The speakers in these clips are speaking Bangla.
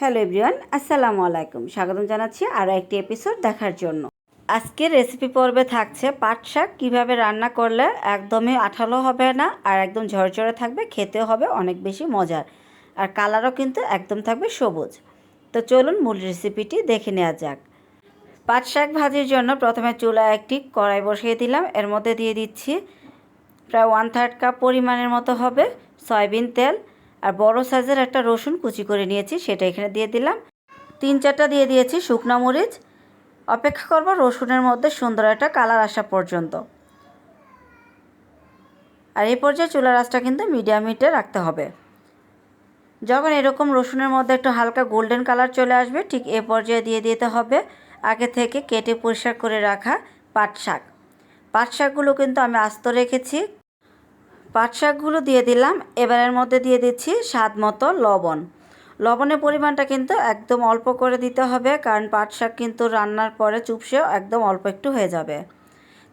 হ্যালো এভরিওয়ান, আসসালামু আলাইকুম। স্বাগতম জানাচ্ছি আরও একটি এপিসোড দেখার জন্য। আজকের রেসিপি পর্বে থাকছে পাট শাক, কীভাবে রান্না করলে একদমই আঠালো হবে না আর একদম ঝরঝরে থাকবে, খেতেও হবে অনেক বেশি মজার। আর কালারও কিন্তু একদম থাকবে সবুজ। তো চলুন মূল রেসিপিটি দেখে নেওয়া যাক। পাট শাক ভাজির জন্য প্রথমে চুলায় একটি কড়াই বসিয়ে দিলাম। এর মধ্যে দিয়ে দিচ্ছি প্রায় ওয়ান থার্ড কাপ পরিমাণের মতো হবে সয়াবিন তেল আর বড় সাইজের একটা রসুন কুচি করে নিয়েছি, সেটা এখানে দিয়ে দিলাম। তিন চারটা দিয়ে দিয়েছি শুকনো মরিচ। অপেক্ষা করব রসুনের মধ্যে সুন্দর একটা কালার আসা পর্যন্ত। আর এই পর্যায়ে চুলার আঁচটা কিন্তু মিডিয়াম হিটে রাখতে হবে। যখন এরকম রসুনের মধ্যে একটু হালকা গোল্ডেন কালার চলে আসবে, ঠিক এ পর্যায়ে দিয়ে দিতে হবে আগে থেকে কেটে পরিষ্কার করে রাখা পাট শাক। পাট শাকগুলো কিন্তু আমি আস্ত রেখেছি পাট শাকগুলো দিয়ে দিলাম। এবারের মধ্যে দিয়ে দিচ্ছি স্বাদ মতো লবণ। লবণের পরিমাণটা কিন্তু একদম অল্প করে দিতে হবে, কারণ পাট শাক কিন্তু রান্নার পরে চুপসেও একদম অল্প একটু হয়ে যাবে।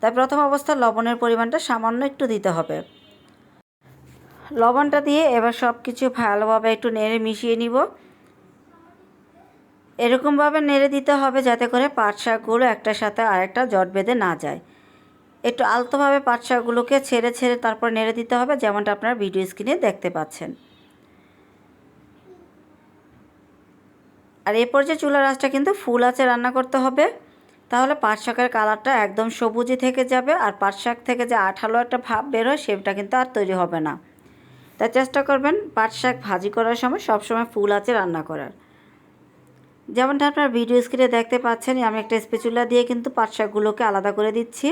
তাই প্রথম অবস্থায় লবণের পরিমাণটা সামান্য একটু দিতে হবে। লবণটা দিয়ে এবার সব কিছু ভালোভাবে একটু নেড়ে মিশিয়ে নিব। এরকমভাবে নেড়ে দিতে হবে যাতে করে পাট শাকগুলো একটার সাথে আরেকটা জট বেঁধে না যায়। একটু আলতোভাবে পাট শাকগুলোকে ছেড়ে ছেড়ে তারপর নেড়ে দিতে হবে, যেমনটা আপনারা ভিডিও স্ক্রিনে দেখতে পাচ্ছেন। আর এ পর্যায়ে চুলার আঁচটা কিন্তু ফুল আছে রান্না করতে হবে। তাহলে পাট শাকের কালারটা একদম সবুজই থেকে যাবে, আর পাট শাক থেকে যে আঠালো একটা ভাব বের হয়, সেটা কিন্তু আর তৈরি হবে না। তাই চেষ্টা করবেন পাট শাক ভাজি করার সময় সবসময় ফুল আছে রান্না করার। যেমনটা আপনার ভিডিও স্ক্রিনে দেখতে পাচ্ছেন আমি একটা স্পেচুলা দিয়ে কিন্তু পাট শাকগুলোকে আলাদা করে দিচ্ছি।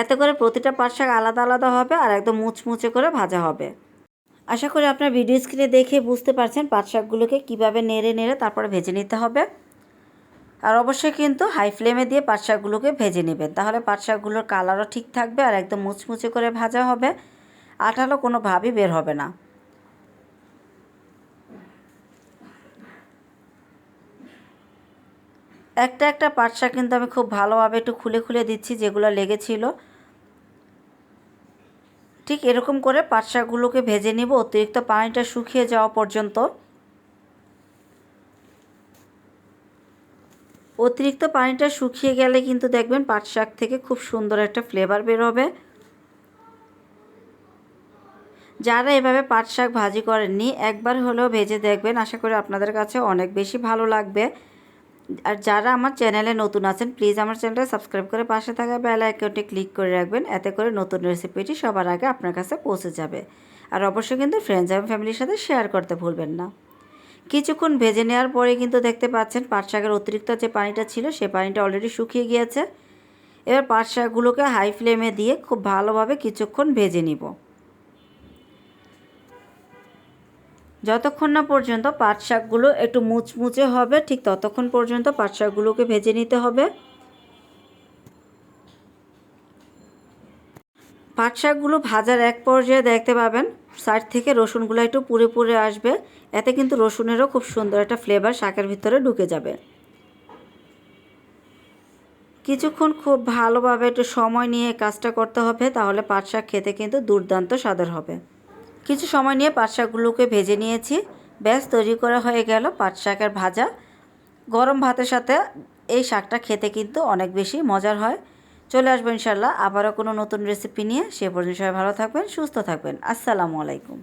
এতে করে প্রতিটা পাট শাক আলাদা আলাদা হবে আর একদম মুচমুচে করে ভাজা হবে। আশা করি আপনার ভিডিও স্ক্রিনে দেখে বুঝতে পারছেন পাট শাকগুলোকে কীভাবে নেড়ে নেড়ে তারপরে ভেজে নিতে হবে। আর অবশ্যই কিন্তু হাই ফ্লেমে দিয়ে পাট শাকগুলোকে ভেজে নেবেন। তাহলে পাট শাকগুলোর কালারও ঠিক থাকবে আর একদম মুচমুচে করে ভাজা হবে। আঠালো কোনোভাবেই বের হবে না। একটা একটা পাট শাক কিন্তু আমি খুব ভালোভাবে একটু খুলে খুলে দিচ্ছি যেগুলো লেগেছিল। ঠিক এরকম করে পাট শাকগুলোকে ভেজে নিব, অতিরিক্ত পানিটা শুকিয়ে যাওয়া পর্যন্ত। অতিরিক্ত পানিটা শুকিয়ে গেলে কিন্তু দেখবেন পাট শাক থেকে খুব সুন্দর একটা ফ্লেভার বের হবে যারা এভাবে পাট শাক ভাজি করেননি, একবার হলেও ভেজে দেখবেন। আশা করি আপনাদের কাছে অনেক বেশি ভালো লাগবে। আর যারা আমার চ্যানেলে নতুন আছেন প্লিজ আমার চ্যানেলটা সাবস্ক্রাইব করে পাশে থাকা বেল আইকনটি ক্লিক করে রাখবেন, এতে করে নতুন রেসিপিটি সবার আগে আপনার কাছে পৌঁছে যাবে। আর অবশ্যই কিন্তু ফ্রেন্ডস এবং ফ্যামিলির সাথে শেয়ার করতে ভুলবেন না। কিছুক্ষণ ভেজে নেওয়ার পরে কিন্তু দেখতে পাচ্ছেন পাট শাকের অতিরিক্ত যে পানিটা ছিল, সে পানিটা অলরেডি শুকিয়ে গিয়েছে। এবার পাট শাকগুলোকে হাই ফ্লেমে দিয়ে খুব ভালোভাবে কিছুক্ষণ ভেজে নিব। যতক্ষণ না পর্যন্ত পাট শাকগুলো একটু মুচমুচে হবে, ঠিক ততক্ষণ পর্যন্ত পাট শাকগুলোকে ভেজে নিতে হবে। পাট শাকগুলো ভাজার এক পর্যায়ে দেখতে পাবেন, সাইড থেকে রসুনগুলো একটু পুড়ে পুড়ে আসবে। এতে কিন্তু রসুনেরও খুব সুন্দর একটা ফ্লেভার শাকের ভিতরে ঢুকে যাবে। কিছুক্ষণ খুব ভালোভাবে একটু সময় নিয়ে কাজটা করতে হবে, তাহলে পাট শাক খেতে কিন্তু দুর্দান্ত স্বাদের হবে। কিছু সময় নিয়ে পাট শাকগুলোকে ভেজে নিয়েছি। ব্যাস, তৈরি করা হয়ে গেল পাট শাকের ভাজা। গরম ভাতের সাথে এই শাকটা খেতে কিন্তু অনেক বেশি মজার হয়। চলে আসবেন ইনশাল্লাহ আবারও কোনো নতুন রেসিপি নিয়ে। সে পর্যন্ত সবাই ভালো থাকবেন, সুস্থ থাকবেন। আসসালামু আলাইকুম।